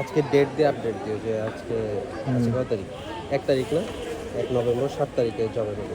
আজকে ডেট দিয়ে আপডেট দিও যে আজকে আজকে কত তারিখ? এক তারিখ না? এক নভেম্বর, সাত তারিখে জমা দেবো।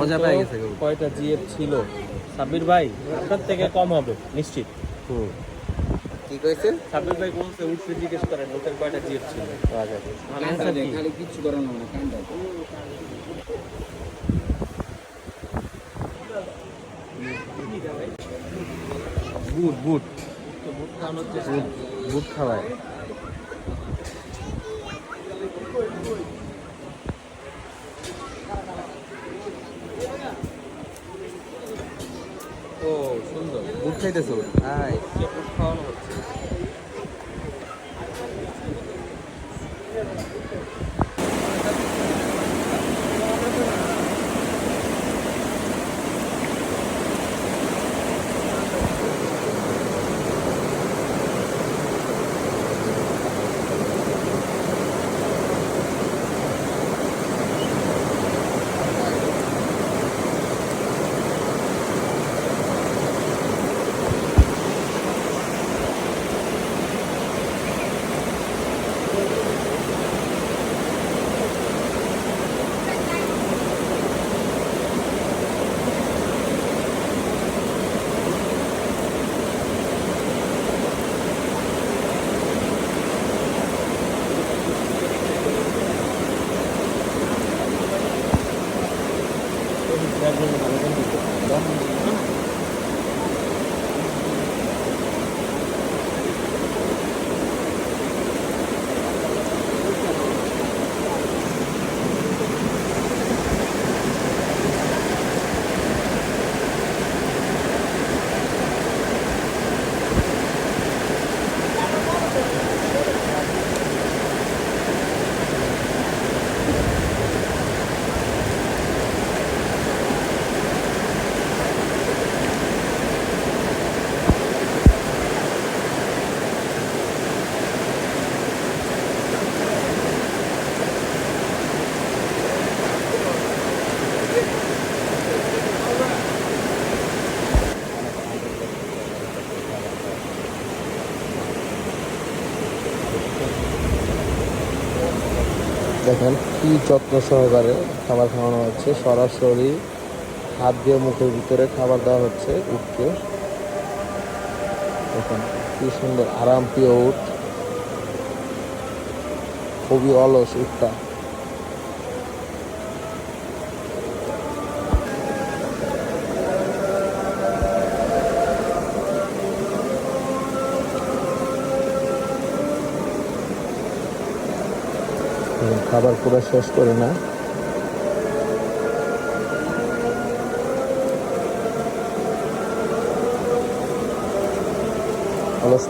মজা পেয়ে গেছে কয়টা জিএফ ছিল? সাব্বির ভাই আপনার থেকে কম হবে নিশ্চিত। হুম। কি কইছেন? সাব্বির ভাই বলছে উঠরে জিজ্ঞেস করেন ওদের কয়টা জিএফ ছিল? আচ্ছা কি? খালি কিচ্ছু করানো না কান্ডা। বুট বুট। তো বুট খাওয়ানোর চেষ্টা বুট বুট খাওয়ায় ও সুন্দর বুট খাইতেছো আয় কে বুট খাওয়ানো হচ্ছে দেখেন কি যত্ন সহকারে খাবার খাওয়ানো হচ্ছে। সরাসরি হাত দিয়ে মুখের ভিতরে খাবার দেওয়া হচ্ছে উঠকে দেখেন কি সুন্দর আরাম প্রিয় উঠ খুবই অলস উঠটা খাবার পুরো শেষ করে না। অলস